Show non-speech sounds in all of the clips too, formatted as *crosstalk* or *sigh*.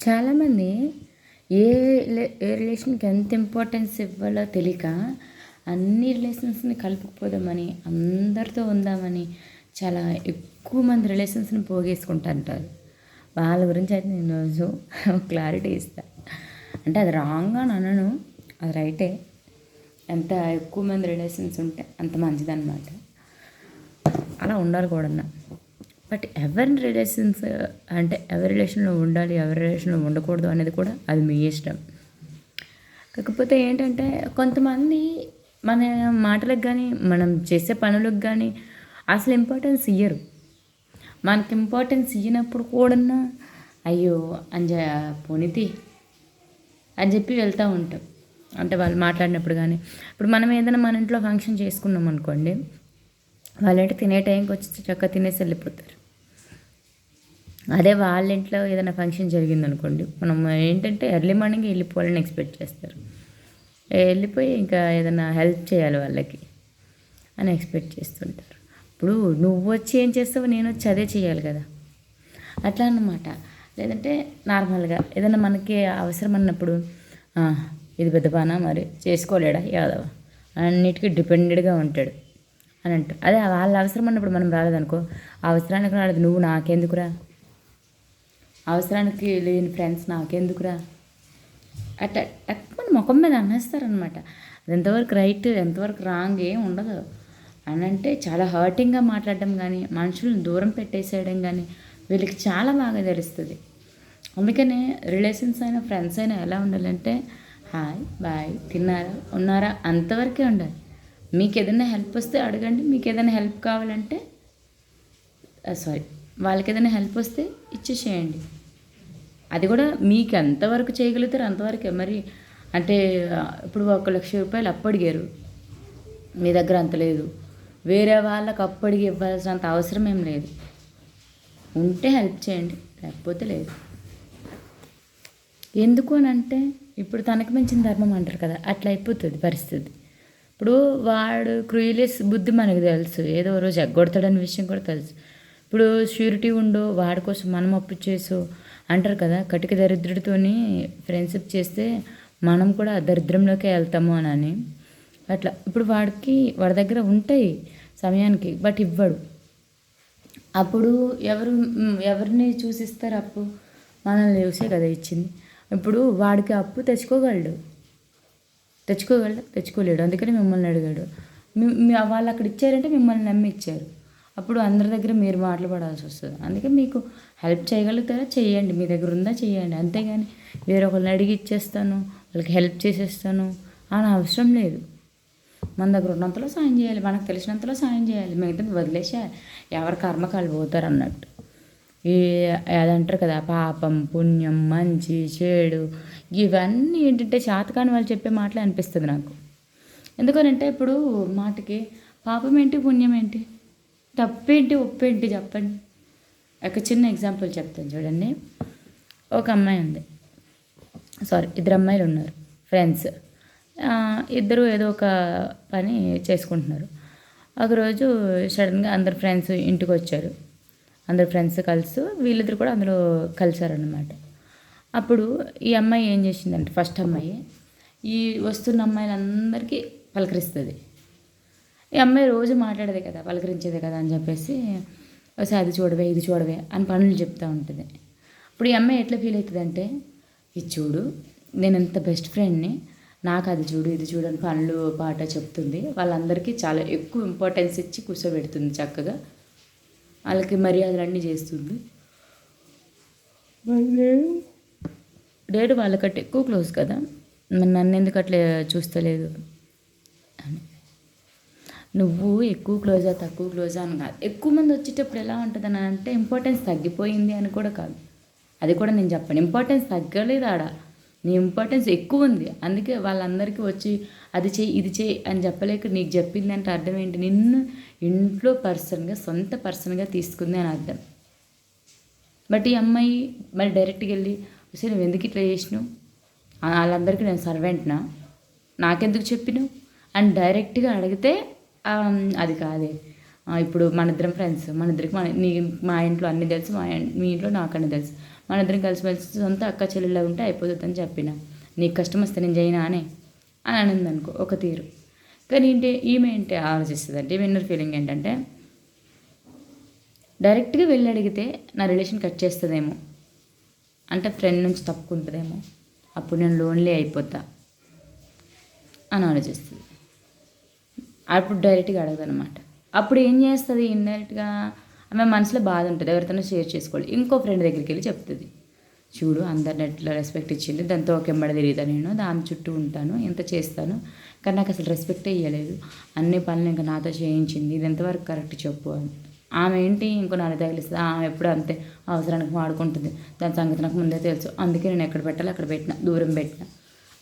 చాలామంది ఏ ఏ రిలేషన్కి ఎంత ఇంపార్టెన్స్ ఇవ్వాలో తెలియక అన్ని రిలేషన్స్ని కలుపుకుపోదామని అందరితో ఉందామని చాలా ఎక్కువ మంది రిలేషన్స్ని పోగేసుకుంటుంటారు. వాళ్ళ గురించి అయితే నేను రోజు *laughs* క్లారిటీ ఇస్తాను అంటే అది రాంగ్గా అనను అది రైటే. ఎంత ఎక్కువ మంది రిలేషన్స్ ఉంటే అంత మంచిదన్నమాట. అలా ఉండాలి కూడా బట్ ఎవరి రిలేషన్స్ అంటే ఎవరి రిలేషన్లో ఉండాలి ఎవరి రిలేషన్లో ఉండకూడదు అనేది కూడా అది మీ ఇష్టం. కాకపోతే ఏంటంటే కొంతమంది మన మాటలకు కానీ మనం చేసే పనులకు కానీ అసలు ఇంపార్టెన్స్ ఇయ్యరు. మనకి ఇంపార్టెన్స్ ఇయ్యనప్పుడు కూడా అయ్యో అంజ పోనితి అని చెప్పి వెళ్తూ ఉంటాం. అంటే వాళ్ళు మాట్లాడినప్పుడు కానీ ఇప్పుడు మనం ఏదైనా మన ఇంట్లో ఫంక్షన్ చేసుకున్నాం అనుకోండి వాళ్ళంటే తినే టైంకి వచ్చి చక్కగా తినేసి వెళ్ళిపోతారు. అదే వాళ్ళ ఇంట్లో ఏదైనా ఫంక్షన్ జరిగిందనుకోండి మనం ఏంటంటే ఎర్లీ మార్నింగ్ వెళ్ళిపోవాలని ఎక్స్పెక్ట్ చేస్తారు. వెళ్ళిపోయి ఇంకా ఏదైనా హెల్ప్ చేయాలి వాళ్ళకి అని ఎక్స్పెక్ట్ చేస్తుంటారు. ఇప్పుడు నువ్వు వచ్చి ఏం చేస్తావు నేను వచ్చి అదే చేయాలి కదా. అట్లా అన్నమాట. లేదంటే నార్మల్గా ఏదైనా మనకి అవసరం అన్నప్పుడు ఇది పెద్ద పనా మరి? చేసుకోలేడా యాదవ? అన్నిటికీ డిపెండెడ్గా ఉంటాడు అని అంటారు. అదే వాళ్ళ అవసరం అన్నప్పుడు మనం రాలేదనుకో అవసరానికి రాలేదు నువ్వు నాకెందుకురా? అవసరానికి లేని ఫ్రెండ్స్ నాకెందుకురా? అట్లా మన ముఖం మీద అనేస్తారనమాట అది ఎంతవరకు రైట్ ఎంతవరకు రాంగ్ ఏం ఉండదు. అని అంటే చాలా హర్టింగ్గా మాట్లాడడం కానీ మనుషులను దూరం పెట్టేసేయడం కానీ వీళ్ళకి చాలా బాగా తెలుస్తుంది. అందుకనే రిలేషన్స్ అయినా ఫ్రెండ్స్ అయినా ఎలా ఉండాలంటే హాయ్ బాయ్ తిన్నారా ఉన్నారా అంతవరకే ఉండాలి. మీకు ఏదైనా హెల్ప్ వస్తే అడగండి మీకు ఏదైనా హెల్ప్ కావాలంటే సారీ వాళ్ళకి ఏదైనా హెల్ప్ వస్తే ఇచ్చేసేయండి. అది కూడా మీకు ఎంతవరకు చేయగలుగుతారు అంతవరకే మరి అంటే ఇప్పుడు ఒక లక్ష రూపాయలు అప్పడిగారు. మీ దగ్గర అంత లేదు. వేరే వాళ్ళకి అప్పడికి ఇవ్వాల్సినంత అవసరం ఏం లేదు. ఉంటే హెల్ప్ చేయండి లేకపోతే లేదు. ఎందుకు అని అంటే ఇప్పుడు తనకు మించిన ధర్మం అంటారు కదా అట్లా అయిపోతుంది పరిస్థితి. ఇప్పుడు వాడు క్రూయలెస్ బుద్ధి మనకు తెలుసు ఏదో రోజు ఎగ్గొడతాడనే విషయం కూడా తెలుసు. ఇప్పుడు ష్యూరిటీ ఉండు వాడి కోసం మనం అప్పు చేసో అంటారు కదా కటిక దరిద్రుడితోని ఫ్రెండ్షిప్ చేస్తే మనం కూడా దరిద్రంలోకే వెళ్తాము అని అట్లా ఇప్పుడు వాడికి వాడి దగ్గర ఉంటాయి సమయానికి బట్ ఇవ్వడు. అప్పుడు ఎవరు ఎవరిని చూసిస్తారు అప్పు? మనల్ని చూసే కదా ఇచ్చింది. ఇప్పుడు వాడికి అప్పు తెచ్చుకోగలడు. తెచ్చుకోగలడు తెచ్చుకోలేడు. అందుకని మిమ్మల్ని అడిగాడు. వాళ్ళు అక్కడ ఇచ్చారంటే మిమ్మల్ని నమ్మి ఇచ్చారు. అప్పుడు అందరి దగ్గర మీరు మాటలు పడాల్సి వస్తుంది. అందుకే మీకు హెల్ప్ చేయగలుగుతారా? చేయండి. మీ దగ్గర ఉందా? చేయండి. అంతేగాని వేరొకరిని అడిగి ఇచ్చేస్తాను వాళ్ళకి హెల్ప్ చేసేస్తాను అని అవసరం లేదు. మన దగ్గర ఉన్నంతలో సాయం చేయాలి. మనకు తెలిసినంతలో సాయం చేయాలి. మిగతా వదిలేసేయాలి. ఎవరి కర్మకాలు పోతారు అన్నట్టు. ఈ అదంటారు కదా పాపం పుణ్యం మంచి చెడు ఇవన్నీ ఏంటంటే శాతకాని వాళ్ళు చెప్పే మాటలే అనిపిస్తుంది నాకు. ఎందుకనంటే ఇప్పుడు మాటకి పాపం ఏంటి పుణ్యం ఏంటి? తప్పేంటి ఒప్పేంటి చెప్పండి. ఒక చిన్న ఎగ్జాంపుల్ చెప్తాను చూడండి. ఒక అమ్మాయి ఉంది. సారీ ఇద్దరు అమ్మాయిలు ఉన్నారు ఫ్రెండ్స్. ఇద్దరు ఏదో ఒక పని చేసుకుంటున్నారు. ఒకరోజు సడన్గా అందరు ఫ్రెండ్స్ ఇంటికి వచ్చారు. అందరు ఫ్రెండ్స్ కలిసి వీళ్ళిద్దరు కూడా అందులో కలిసారన్నమాట. అప్పుడు ఈ అమ్మాయి ఏం చేసిందంటే ఫస్ట్ అమ్మాయి ఈ వస్తున్న అమ్మాయిలందరికీ పలకరిస్తుంది. ఈ అమ్మాయి రోజు మాట్లాడేదే కదా పలకరించేదే కదా అని చెప్పేసి ఒకసారి అది చూడవే ఇది చూడవే అని పనులు చెప్తూ ఉంటుంది. ఇప్పుడు ఈ అమ్మాయి ఎట్లా ఫీల్ అవుతుంది అంటే ఇది చూడు నేను ఎంత బెస్ట్ ఫ్రెండ్ని నాకు అది చూడు ఇది చూడు అని పనులు పాట చెప్తుంది. వాళ్ళందరికీ చాలా ఎక్కువ ఇంపార్టెన్స్ ఇచ్చి కూర్చోబెడుతుంది చక్కగా. వాళ్ళకి మర్యాదలన్నీ చేస్తుంది. డేడు వాళ్ళకంటే ఎక్కువ క్లోజ్ కదా. నన్ను ఎందుకు అట్లా చూస్తలేదు? నువ్వు ఎక్కువ క్లోజా తక్కువ క్లోజా అని కాదు ఎక్కువ మంది వచ్చేటప్పుడు ఎలా ఉంటుంది అని అంటే ఇంపార్టెన్స్ తగ్గిపోయింది అని కూడా కాదు. అది కూడా నేను చెప్పాను. ఇంపార్టెన్స్ తగ్గలేదు ఆడ. నీ ఇంపార్టెన్స్ ఎక్కువ ఉంది. అందుకే వాళ్ళందరికీ వచ్చి అది చేయి ఇది చేయి అని చెప్పలేక నీకు చెప్పింది అంటే అర్థం ఏంటి? నిన్ను ఇంట్లో పర్సన్గా సొంత పర్సన్గా తీసుకుంది అని అర్థం. బట్ ఈ అమ్మాయి మళ్ళీ డైరెక్ట్గా వెళ్ళి సరే నువ్వు ఎందుకు ఇట్లా చేసినావు? వాళ్ళందరికీ నేను సర్వెంట్నా నాకెందుకు చెప్పినావు? అని డైరెక్ట్గా అడిగితే అది కాదే. ఇప్పుడు మన ఇద్దరం ఫ్రెండ్స్ మన ఇద్దరికి మన నీ మా ఇంట్లో అన్ని తెలుసు మా మీ ఇంట్లో నాకు అన్ని తెలుసు. మన ఇద్దరం కలిసిమెలిసి సొంత అక్క చెల్లెళ్ళ ఉంటే అయిపోతుంది అని చెప్పిన. నీకు కష్టం వస్తే నేను చేయనా అనే? అని అనింది అనుకో ఒక తీరు. కానీ ఏంటి ఈమె ఏంటి ఆలోచిస్తుంది అంటే విన్నర్ ఫీలింగ్ ఏంటంటే డైరెక్ట్గా వెళ్ళి అడిగితే నా రిలేషన్ కట్ చేస్తుందేమో. అంటే ఫ్రెండ్ నుంచి తప్పుకుంటుందేమో. అప్పుడు నేను లోన్లీ అయిపోతా. అని ఆలోచిస్తుంది. అప్పుడు డైరెక్ట్గా అడగదు అనమాట అప్పుడు ఏం చేస్తుంది ఇండైరెక్ట్గా ఆమె మనసులో బాధ ఉంటుంది. ఎవరితోనో షేర్ చేసుకోవాలి. ఇంకో ఫ్రెండ్ దగ్గరికి వెళ్ళి చెప్తుంది. చూడు అందరిని ఎట్లా రెస్పెక్ట్ ఇచ్చింది. దాంతో ఒక ఎంబడి తిరుగుతా నేను. దాని చుట్టూ ఉంటాను. ఎంత చేస్తాను? కానీ నాకు అసలు రెస్పెక్టే ఇవ్వలేదు అన్ని పనులు ఇంకా నాతో చేయించింది. ఇది ఎంతవరకు కరెక్ట్ చెప్పు అని. ఆమె ఏంటి? ఇంకో నాలుగు తగిలిస్తుంది? ఆమె ఎప్పుడు అంతే అవసరానికి వాడుకుంటుంది. దాని సంగతి నాకు ముందే తెలుసు. అందుకే నేను ఎక్కడ పెట్టాలి అక్కడ పెట్టిన. దూరం పెట్టిన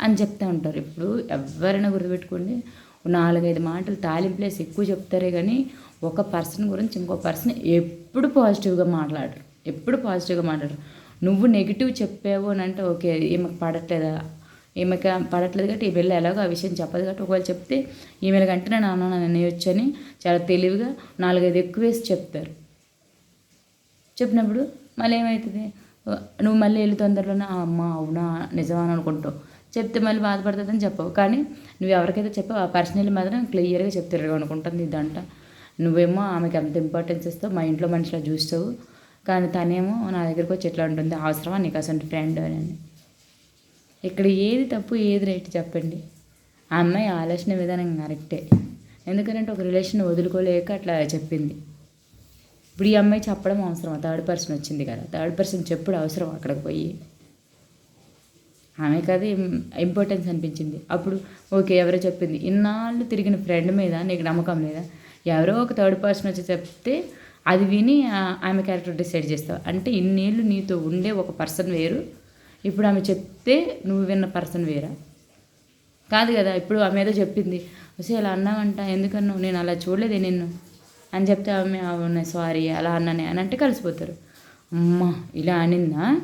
అని చెప్తూ ఉంటారు. ఇప్పుడు ఎవరైనా గుర్తుపెట్టుకోండి. నాలుగైదు మాటలు తాలింపులేసి ఎక్కువ చెప్తారే కానీ ఒక పర్సన్ గురించి ఇంకో పర్సన్ ఎప్పుడు పాజిటివ్గా మాట్లాడరు. ఎప్పుడు పాజిటివ్గా మాట్లాడరు. నువ్వు నెగిటివ్ చెప్పావు అని అంటే ఓకే ఈమెకు పడట్లేదా? ఈమెకి పడట్లేదు కాబట్టి ఈ పిల్ల ఎలాగో ఆ విషయం చెప్పదు కాబట్టి ఒకవేళ చెప్తే ఈమెల కంటే నా అన్న అనేయొచ్చు అని చాలా తెలివిగా నాలుగైదు ఎక్కువ వేసి చెప్తారు. చెప్పినప్పుడు మళ్ళీ ఏమవుతుంది నువ్వు మళ్ళీ వెళ్ళి తొందరలోనే అమ్మ అవునా? నిజమా? అని అనుకుంటావు. చెప్తే మళ్ళీ బాధపడుతుందని చెప్పవు. కానీ నువ్వు ఎవరికైతే చెప్పావు ఆ పర్సనల్ మాత్రం క్లియర్గా చెప్తారు అనుకుంటుంది ఇదంట నువ్వేమో ఆమెకి ఎంత ఇంపార్టెన్స్ ఇస్తావు మా ఇంట్లో మనిషిలా చూస్తావు. కానీ తనేమో నా దగ్గరకు వచ్చి ఎట్లా ఉంటుంది? అవసరమా నీకు అసలు ఫ్రెండ్ అని. ఇక్కడ ఏది తప్పు ఏది రైట్ చెప్పండి. ఆ అమ్మాయి ఆలోచన విధానం కరెక్టే ఎందుకంటే ఒక రిలేషన్ వదులుకోలేక అట్లా చెప్పింది. ఇప్పుడు ఈ అమ్మాయి చెప్పడం అవసరం థర్డ్ పర్సన్ వచ్చింది కదా. థర్డ్ పర్సన్ చెప్పుడు అవసరం అక్కడికి పోయి. ఆమెకి అది ఇంపార్టెన్స్ అనిపించింది. అప్పుడు ఓకే ఎవరో చెప్పింది. ఇన్నాళ్ళు తిరిగిన ఫ్రెండ్ మీద నీకు నమ్మకం లేదా? ఎవరో ఒక థర్డ్ పర్సన్ వచ్చి చెప్తే అది విని ఆమె క్యారెక్టర్ డిసైడ్ చేస్తావు. అంటే ఇన్నేళ్ళు నీతో ఉండే ఒక పర్సన్ వేరు. ఇప్పుడు ఆమె చెప్తే నువ్వు విన్న పర్సన్ వేరా? కాదు కదా ఇప్పుడు ఆమె ఏదో చెప్పింది. వస్తే అలా అన్నావంట. ఎందుకన్నావు? నేను అలా చూడలేదు నిన్ను. అని చెప్తే ఆమె అవునా సారీ అలా అన్నానే అని అంటే కలిసిపోతారు. అమ్మ ఇలా అనిందా?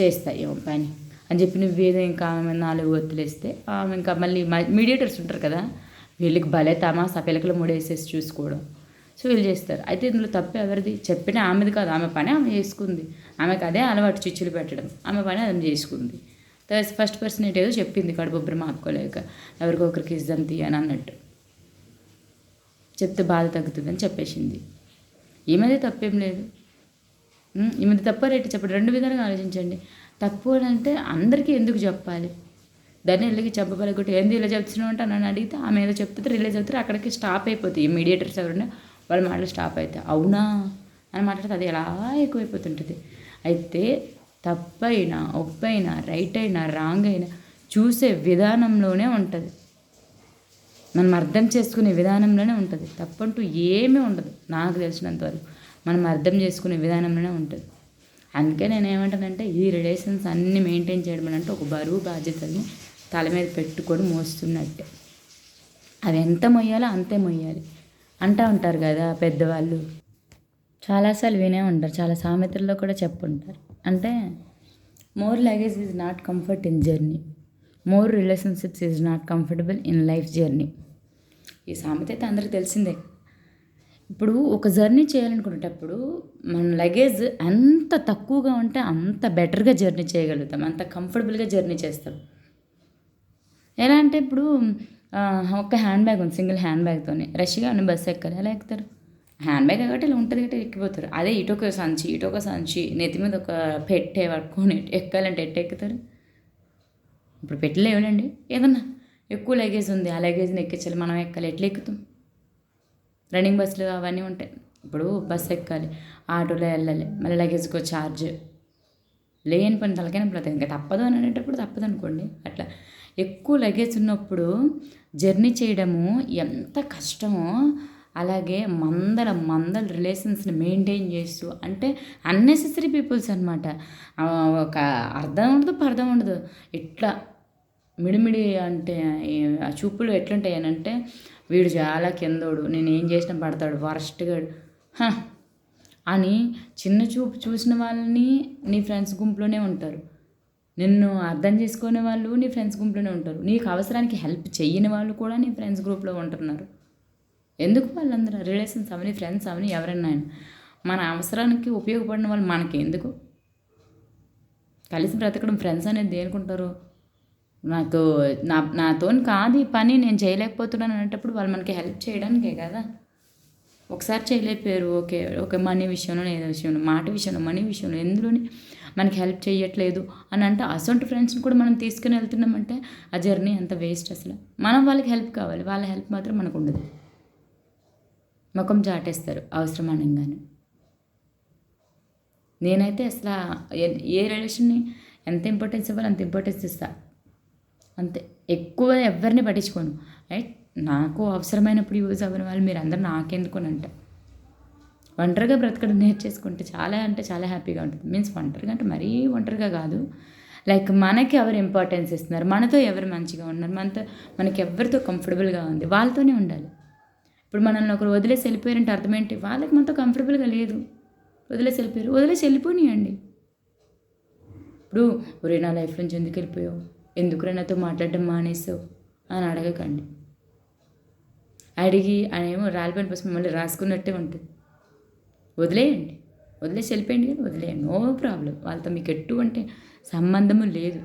చేస్తా ఏమో పని. అని చెప్పి నువ్వు ఏదో ఇంకా ఆమె నాలుగు వత్తులేస్తే ఆమె ఇంకా మళ్ళీ మీడియేటర్స్ ఉంటారు కదా వీళ్ళకి భలే తమాసా పిలకలు ముడేసేసి చూసుకోవడం. సో వీళ్ళు చేస్తారు. అయితే ఇందులో తప్పు ఎవరిది? చెప్పిన ఆమెది కాదు ఆమె పని ఆమె చేసుకుంది. ఆమెకు అదే అలవాటు చిచ్చులు పెట్టడం. ఆమె పని ఆమె చేసుకుంది. ఫస్ట్ పర్సన్ ఏదో చెప్పింది కడుపుబ్బరి మాపుకోలేక ఎవరికొకరికి ఇద్దంతి అని అన్నట్టు. చెప్తే బాధ తగ్గుతుందని చెప్పేసింది. ఈమెది తప్పేం లేదు. ఈమెది తప్ప రేటు చెప్పండి. రెండు విధాలుగా ఆలోచించండి. తక్కువ అంటే అందరికీ ఎందుకు చెప్పాలి? దాన్ని వెళ్ళి చెప్పబలగొట్టి ఏంది ఇలా చెప్తున్నావు? అంటే నన్ను అడిగితే ఆమె ఏదో చెప్తే రిలీజ్ అవుతారు అక్కడికి స్టాప్ అయిపోతుంది మీడియేటర్స్ ఎవరైనా వాళ్ళ మాటలు స్టాప్ అవుతాయి. అవునా? అని మాట్లాడితే అది ఎలా ఎక్కువైపోతుంటుంది. అయితే తప్పైనా ఒప్పైనా రైట్ అయినా రాంగ్ అయినా చూసే విధానంలోనే ఉంటుంది. మనం అర్థం చేసుకునే విధానంలోనే ఉంటుంది. తప్పంటూ ఏమీ ఉండదు. నాకు తెలిసినంతవరకు మనం అర్థం చేసుకునే విధానంలోనే ఉంటుంది. అందుకే నేను ఏమంటానంటే ఈ రిలేషన్స్ అన్నీ మెయింటైన్ చేయడం అంటే ఒక బరువు బాధ్యతని తల మీద పెట్టుకొని మోస్తున్నట్టే. అవి ఎంత మొయ్యాలో అంతే మొయ్యాలి. అంటూ ఉంటారు కదా పెద్దవాళ్ళు. చాలాసార్లు వినే ఉంటారు చాలా సామెతల్లో కూడా చెప్పుంటారు. అంటే more luggage is not comfort in journey more relationships is not comfortable in life journey ఈ సామెత అయితే అందరికీ తెలిసిందే. ఇప్పుడు ఒక జర్నీ చేయాలనుకునేటప్పుడు మన లగేజ్ ఎంత తక్కువగా ఉంటే అంత బెటర్గా జర్నీ చేయగలుగుతాం. అంత కంఫర్టబుల్గా జర్నీ చేస్తాం. ఎలా అంటే ఇప్పుడు ఒక హ్యాండ్ బ్యాగ్ ఉంది సింగిల్ హ్యాండ్ బ్యాగ్తో రష్గా ఉన్న బస్సు ఎక్కాలి ఎలా ఎక్కుతారు? హ్యాండ్ బ్యాగ్ కాబట్టి ఇలా ఉంటుంది కాబట్టి ఎక్కిపోతారు. అదే ఇటొక సంచి ఇటొక సంచి నెత్తి మీద ఒక పెట్టే పట్టుకొని ఎక్కాలంటే ఎట్ట ఎక్కుతారు? ఇప్పుడు పెట్టలేవులండి ఏదన్నా ఎక్కువ లగేజ్ ఉంది ఆ లగేజ్ని ఎక్కించాలి మనం ఎక్కాలి ఎట్లా ఎక్కుతాం? రన్నింగ్ బస్సులు అవన్నీ ఉంటాయి ఇప్పుడు బస్సు ఎక్కాలి ఆటోలో వెళ్ళాలి మళ్ళీ లగేజ్కో ఛార్జ్. లేని పని తలకైనా పడుతుంది ఇంకా తప్పదు అని అనేటప్పుడు తప్పదు అనుకోండి. అట్లా ఎక్కువ లగేజ్ ఉన్నప్పుడు జర్నీ చేయడము ఎంత కష్టమో అలాగే మందల మందల రిలేషన్స్ని మెయింటైన్ చేస్తూ అంటే అన్నెసెసరీ పీపుల్స్ అనమాట ఒక అర్థం ఉండదు పర్థం ఉండదు. ఇట్లా మిడిమిడి అంటే ఆ చూపులు ఎట్లుంటాయి అని అంటే వీడు చాలా కిందోడు నేను ఏం చేసినా పడతాడు వరస్ట్గా అని చిన్న చూపు చూసిన వాళ్ళని నీ ఫ్రెండ్స్ గుంపులోనే ఉంటారు. నిన్ను అర్థం చేసుకునే వాళ్ళు నీ ఫ్రెండ్స్ గుంపులోనే ఉంటారు. నీకు అవసరానికి హెల్ప్ చేయని వాళ్ళు కూడా నీ ఫ్రెండ్స్ గ్రూప్లో ఉంటున్నారు. ఎందుకు వాళ్ళందరూ రిలేషన్స్ అవని ఫ్రెండ్స్ అవని ఎవరైనా మన అవసరానికి ఉపయోగపడిన వాళ్ళు మనకి ఎందుకు కలిసి బ్రతకడం ఫ్రెండ్స్ అనేది దేనికుంటారు? నాకు నా నాతో కాదు ఈ పని నేను చేయలేకపోతున్నాను అనేటప్పుడు వాళ్ళు మనకి హెల్ప్ చేయడానికే కదా. ఒకసారి చేయలేకపోయారు ఓకే ఓకే మనీ విషయంలో ఏదో విషయంలో మాట విషయంలో మనీ విషయంలో ఎందులోని మనకి హెల్ప్ చేయట్లేదు అని అంటే అసొంటి ఫ్రెండ్స్ని కూడా మనం తీసుకుని వెళ్తున్నామంటే ఆ జర్నీ అంత వేస్ట్ అసలు. మనం వాళ్ళకి హెల్ప్ కావాలి వాళ్ళ హెల్ప్ మాత్రం మనకు ఉండదు. ముఖం చాటేస్తారు అవసరం అనగానే నేనైతే అసలు ఏ- ఏ రిలేషన్ని ఎంత ఇంపార్టెన్స్ ఇవ్వాలి అంత ఇంపార్టెన్స్ ఇస్తా. అంతే. ఎక్కువ ఎవరిని పట్టించుకోను. రైట్? నాకు అవసరమైనప్పుడు యూజ్ అవ్వని వాళ్ళు మీరు అందరు నాకెందుకు అని అంట ఒంటరిగా బ్రతకడం నేర్చేసుకుంటే చాలా అంటే చాలా హ్యాపీగా ఉంటుంది. మీన్స్ ఒంటరిగా అంటే మరీ ఒంటరిగా కాదు. లైక్ మనకి ఎవరు ఇంపార్టెన్స్ ఇస్తున్నారు? మనతో ఎవరు మంచిగా ఉన్నారు? మనతో మనకి ఎవరితో కంఫర్టబుల్గా ఉంది? వాళ్ళతోనే ఉండాలి. ఇప్పుడు మనల్ని ఒకరు వదిలేసి వెళ్ళిపోయారంటే అర్థం ఏంటి? వాళ్ళకి మనతో కంఫర్టబుల్గా లేదు. వదిలేసి వెళ్ళిపోయారు. వదిలేసి వెళ్ళిపోనియండి. ఇప్పుడు ఒరే నా లైఫ్ నుంచి ఎందుకు వెళ్ళిపోయావు? ఎందుకురా నాతో మాట్లాడడం మానేసావు? అని అడగకండి. అడిగి ఆయన ఏమో రాలిపోయిన పుస్తకం మళ్ళీ రాసుకున్నట్టే ఉంటుంది. వదిలేయండి వదిలేసి వెళ్ళిపోయింది కానీ వదిలేయండి నో ప్రాబ్లం. వాళ్ళతో మీకు ఎటువంటి సంబంధము లేదు.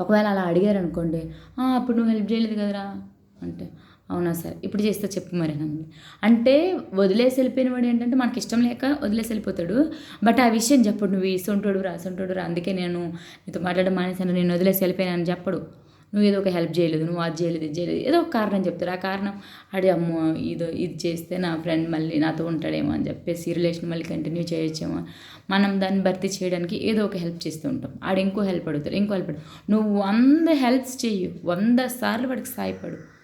ఒకవేళ అలా అడిగారు అనుకోండి అప్పుడు నువ్వు హెల్ప్ చేయలేదు కదరా? అంటే అవునా సార్? ఇప్పుడు చేస్తే చెప్పు మరి నన్ను అంటే వదిలేసి వెళ్ళిపోయిన వాడు ఏంటంటే మనకి ఇష్టం లేక వదిలేసి వెళ్ళిపోతాడు. బట్ ఆ విషయం చెప్పడు. నువ్వు ఇస్తుంటాడు రాసుంటాడు రా అందుకే నేను నీతో మాట్లాడడం మానేసాను నేను వదిలేసి వెళ్ళిపోయాను అని చెప్పడు. నువ్వు ఏదో ఒక హెల్ప్ చేయలేదు. నువ్వు అది చేయలేదు ఇది చేయలేదు. ఏదో ఒక కారణం చెప్తారు. ఆ కారణం అడి అమ్మో ఇదో ఇది చేస్తే నా ఫ్రెండ్ మళ్ళీ నాతో ఉంటాడేమో అని చెప్పేసి రిలేషన్ మళ్ళీ కంటిన్యూ చేయొచ్చేమో. మనం దాన్ని భర్తీ చేయడానికి ఏదో ఒక హెల్ప్ చేస్తూ ఉంటాం. ఆడు ఇంకో హెల్ప్ అడుగుతాడు ఇంకో హెల్ప్ అడుగు నువ్వు వంద హెల్ప్స్ చెయ్యి. వంద సార్లు వాడికి సాయపడు.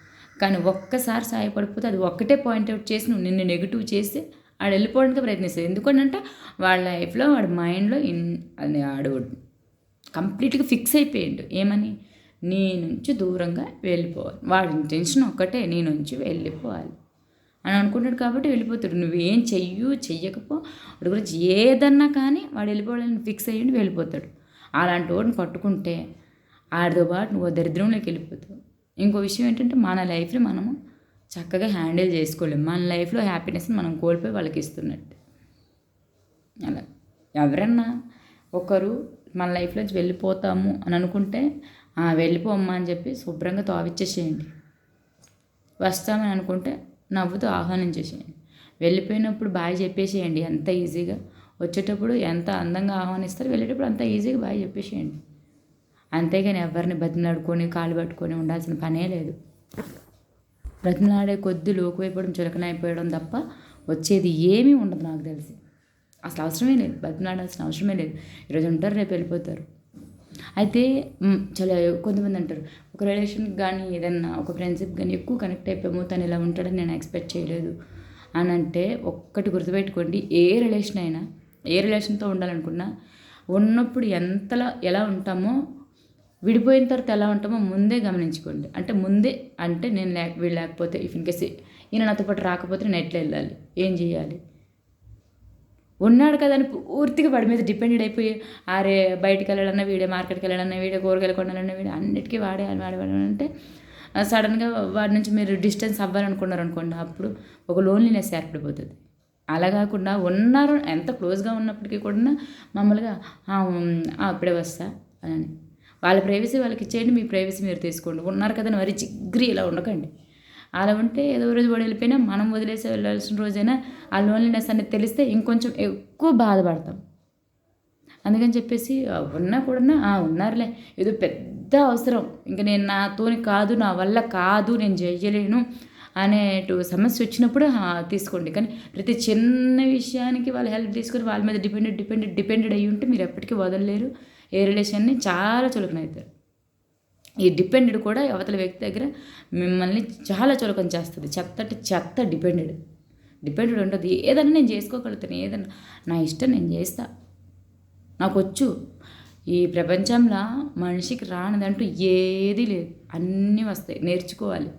కానీ ఒక్కసారి సాయపడిపోతే అది ఒక్కటే పాయింట్ అవుట్ చేసి నువ్వు నిన్ను నెగిటివ్ చేసి ఆడు వెళ్ళిపోవడానికి ప్రయత్నిస్తాడు ఎందుకంటే వాళ్ళ లైఫ్లో వాడి మైండ్లో ఇన్ అది ఆడు కంప్లీట్గా ఫిక్స్ అయిపోయిండు. ఏమని? నీ నుంచి దూరంగా వెళ్ళిపోవాలి. వాడి ఇంటెన్షన్ ఒక్కటే నీ నుంచి వెళ్ళిపోవాలి. అని అనుకుంటాడు కాబట్టి వెళ్ళిపోతాడు. నువ్వేం చెయ్యు చెయ్యకపో వాడి గురించి ఏదన్నా కానీ వాడు వెళ్ళిపోవాలని ఫిక్స్ అయ్యి వెళ్ళిపోతాడు. అలాంటి వాడిని పట్టుకుంటే ఆడితో పాటు నువ్వు దరిద్రంలోకి వెళ్ళిపోతావు. ఇంకో విషయం ఏంటంటే మన లైఫ్ని మనము చక్కగా హ్యాండిల్ చేసుకోలేము మన లైఫ్లో హ్యాపీనెస్ని మనం కోల్పోయి వాళ్ళకి ఇస్తున్నట్టు. అలా. ఎవరన్నా ఒకరు మన లైఫ్లోంచి వెళ్ళిపోతాము అని అనుకుంటే వెళ్ళిపోమ్మా అని చెప్పి శుభ్రంగా తావిచ్చేసేయండి. వస్తామని అనుకుంటే నవ్వుతూ ఆహ్వానించేసేయండి. వెళ్ళిపోయినప్పుడు బాయ్ చెప్పేసేయండి ఎంత ఈజీగా. వచ్చేటప్పుడు ఎంత అందంగా ఆహ్వానిస్తారు వెళ్ళేటప్పుడు అంత ఈజీగా బాయ్ చెప్పేసేయండి. అంతేగాని ఎవరిని బతిమలాడుకొని కాలు పట్టుకొని ఉండాల్సిన పనే లేదు. బ్రతిమలాడే కొద్ది లోకువైపోవడం చులకన అయిపోవడం తప్ప వచ్చేది ఏమీ ఉండదు నాకు తెలిసి. అసలు అవసరమే లేదు. బతిమలాడాల్సిన అవసరమే లేదు. ఈరోజు ఉంటారు రేపు వెళ్ళిపోతారు. అయితే చాలా కొంతమంది అంటారు ఒక రిలేషన్కి కానీ ఏదన్నా ఒక ఫ్రెండ్షిప్ కానీ ఎక్కువ కనెక్ట్ అయిపోయాము తను ఇలా ఉంటాడని నేను ఎక్స్పెక్ట్ చేయలేదు అని అంటే ఒక్కటి గుర్తుపెట్టుకోండి ఏ రిలేషన్ అయినా ఏ రిలేషన్తో ఉండాలనుకున్నా ఉన్నప్పుడు ఎంతలా ఎలా ఉంటామో విడిపోయిన తర్వాత ఎలా ఉంటామో ముందే గమనించుకోండి. అంటే ముందే అంటే నేను లేక వీళ్ళు లేకపోతే ఇఫ్ ఇన్ కేస్ ఈయన నాతో పాటు రాకపోతే నేను ఎట్లా వెళ్ళాలి? ఏం చేయాలి? ఉన్నాడు కదా అని పూర్తిగా వాడి మీద డిపెండెడ్ అయిపోయి ఆరే బయటికి వెళ్ళాలన్నా వీడే మార్కెట్కి వెళ్ళాలన్నా వీడే కూరగాయలు కొనాలన్నా వీడే అన్నిటికీ వాడే వాడే వాడే సడన్గా వాడి నుంచి మీరు డిస్టెన్స్ అవ్వాలనుకున్నారు అనుకోండి అప్పుడు ఒక లోన్లీనెస్ ఏర్పడిపోతుంది. అలా కాకుండా ఉన్నారు ఎంత క్లోజ్గా ఉన్నప్పటికీ కూడా మామూలుగా "ఆ, ఇప్పుడే వస్తా అని. వాళ్ళ ప్రైవసీ వాళ్ళకి ఇచ్చేయండి మీ ప్రైవసీ మీరు తీసుకోండి. ఉన్నారు కదా మరి జిగ్రి ఇలా ఉండకండి. అలా ఉంటే ఏదో రోజు వాడు వెళ్ళిపోయినా మనం వదిలేసి వెళ్ళాల్సిన రోజైనా ఆ లోన్లీనెస్ అనేది తెలిస్తే ఇంకొంచెం ఎక్కువ బాధపడతాం. అందుకని చెప్పేసి ఉన్నా కూడా "ఆ, ఉన్నారులే. ఏదో పెద్ద అవసరం. ఇంకా నేను నాతోని కాదు నా వల్ల కాదు నేను చేయలేను అనేటు సమస్య వచ్చినప్పుడు తీసుకోండి. కానీ ప్రతి చిన్న విషయానికి వాళ్ళు హెల్ప్ తీసుకొని వాళ్ళ మీద డిపెండెడ్ డిపెండెడ్ డిపెండెడ్ అయ్యి ఉంటే మీరు ఎప్పటికీ వదలలేరు. ఏ రిలేషన్ని చాలా చులకన అవుతారు ఈ డిపెండెడ్ కూడా అవతల వ్యక్తి దగ్గర మిమ్మల్ని చాలా చులకం చేస్తుంది. చెత్త అంటే చెత్త డిపెండెడ్ డిపెండెడ్ ఉంటుంది ఏదైనా నేను చేసుకోగలుగుతాను. ఏదైనా నా ఇష్టం నేను చేస్తా. నాకు వచ్చు ఈ ప్రపంచంలో మనిషికి రానిదంటూ ఏదీ లేదు. అన్నీ వస్తాయి. నేర్చుకోవాలి.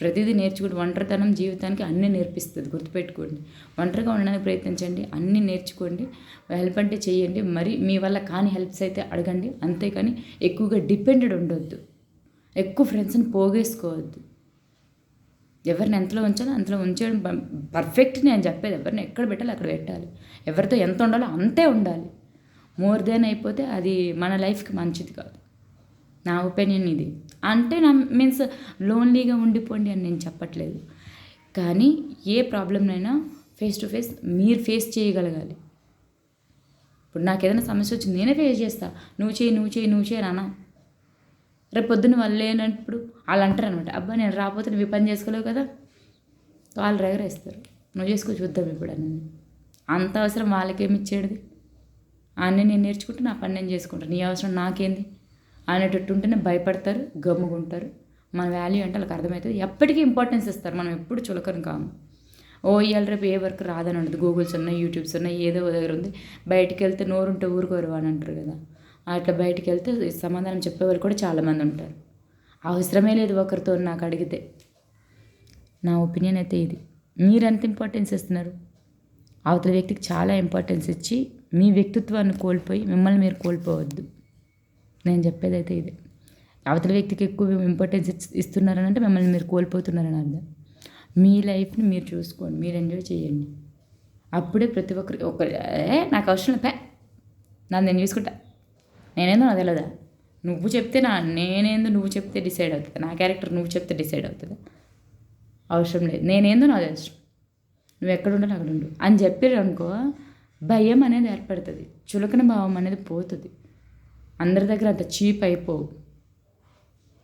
ప్రతిదీ నేర్చుకుంటే ఒంటరితనం జీవితానికి అన్నీ నేర్పిస్తుంది గుర్తుపెట్టుకోండి. ఒంటరిగా ఉండడానికి ప్రయత్నించండి అన్నీ నేర్చుకోండి హెల్ప్ అంటే చేయండి మరి మీ వల్ల కాని హెల్ప్స్ అయితే అడగండి. అంతేకాని ఎక్కువగా డిపెండెడ్ ఉండొద్దు. ఎక్కువ ఫ్రెండ్స్ని పోగేసుకోవద్దు. ఎవరిని ఎంతలో ఉంచాలో అంతలో ఉంచడం పర్ఫెక్ట్ నేను చెప్పేది ఎవరిని ఎక్కడ పెట్టాలి అక్కడ పెట్టాలి. ఎవరితో ఎంత ఉండాలో అంతే ఉండాలి. మోర్ దెన్ అయిపోతే అది మన లైఫ్కి మంచిది కాదు. నా ఒపీనియన్ ఇది. అంటే నా మీన్స్ లోన్లీగా ఉండిపోండి అని నేను చెప్పట్లేదు. కానీ ఏ ప్రాబ్లమ్నైనా ఫేస్ టు ఫేస్ మీరు ఫేస్ చేయగలగాలి. ఇప్పుడు నాకు ఏదైనా సమస్య వచ్చింది నేనే ఫేస్ చేస్తా. నువ్వు చేయి నువ్వు చేయి నువ్వు చేయి నానా రేపు పొద్దున్న వాళ్ళు లేనప్పుడు వాళ్ళు అంటారు అనమాట అబ్బా నేను రాకపోతే నువ్వు పని చేసుకోలేవు కదా. వాళ్ళు రెగరేస్తారు. నువ్వు చేసుకో చూద్దాం ఇప్పుడు అని. అంత అవసరం వాళ్ళకేమి ఇచ్చేది? అన్నీ నేను నేర్చుకుంటే నా పని నేను చేసుకుంటాను నీ అవసరం నాకేంది? అనేటట్టు ఉంటేనే భయపడతారు గమ్ముకుంటారు మన వాల్యూ అంటే వాళ్ళకి అర్థమవుతుంది ఎప్పటికీ ఇంపార్టెన్స్ ఇస్తారు. మనం ఎప్పుడు చులకరం కాము. ఓ ఇవాళ రేపు ఏ వర్క్ రాదని ఉండదు. గూగుల్స్ ఉన్నాయి యూట్యూబ్స్ ఉన్నాయి ఏదో దగ్గర ఉంది. బయటికి వెళ్తే నోరుంటే ఊరుకోరు అని అంటారు కదా. అట్లా బయటికి వెళ్తే సమాధానం చెప్పేవారు కూడా చాలామంది ఉంటారు. అవసరమే లేదు ఒకరితో నాకు అడిగితే. నా ఒపీనియన్ అయితే ఇది. మీరు ఎంత ఇంపార్టెన్స్ ఇస్తున్నారు? అవతల వ్యక్తికి చాలా ఇంపార్టెన్స్ ఇచ్చి మీ వ్యక్తిత్వాన్ని కోల్పోయి మిమ్మల్ని మీరు కోల్పోవద్దు. నేను చెప్పేది అయితే ఇదే. అవతల వ్యక్తికి ఎక్కువ ఇంపార్టెన్స్ ఇస్- ఇస్తున్నారని అంటే మిమ్మల్ని మీరు కోల్పోతున్నారని అర్థం. మీ లైఫ్ని మీరు చూసుకోండి మీరు ఎంజాయ్ చేయండి. అప్పుడే ప్రతి ఒక్కరు ఒక ఏ నాకు అవసరం పే. నన్ను నేను చూసుకుంటా. నేనేందో నాకు తెలియదా నువ్వు చెప్తే నా నేనేందో నువ్వు చెప్తే డిసైడ్ అవుతుంది. నా క్యారెక్టర్ నువ్వు చెప్తే డిసైడ్ అవుతుంది. అవసరం లేదు. నేనేందో నాకు తెలుసు. నువ్వు ఎక్కడుండో అక్కడ ఉండు. అని చెప్పారు అనుకో భయం అనేది ఏర్పడుతుంది. చులకన భావం అనేది పోతుంది. అందరి దగ్గర అంత చీప్ అయిపోవు.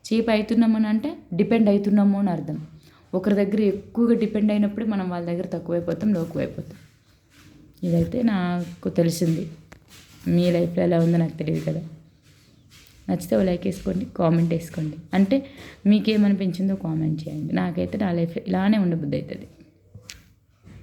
చీప్ అవుతున్నాము అని అంటే డిపెండ్ అవుతున్నాము అని అర్థం. ఒకరి దగ్గర ఎక్కువగా డిపెండ్ అయినప్పుడు మనం వాళ్ళ దగ్గర తక్కువైపోతాం లోకువైపోతాం. ఇదైతే నాకు తెలిసింది. మీ లైఫ్లో ఎలా ఉందో నాకు తెలియదు కదా. నచ్చితే లైక్ వేసుకోండి కామెంట్ వేసుకోండి. అంటే మీకేమనిపించిందో కామెంట్ చేయండి. నాకైతే నా లైఫ్ ఇలానే ఉండబుద్ధి అవుతుంది.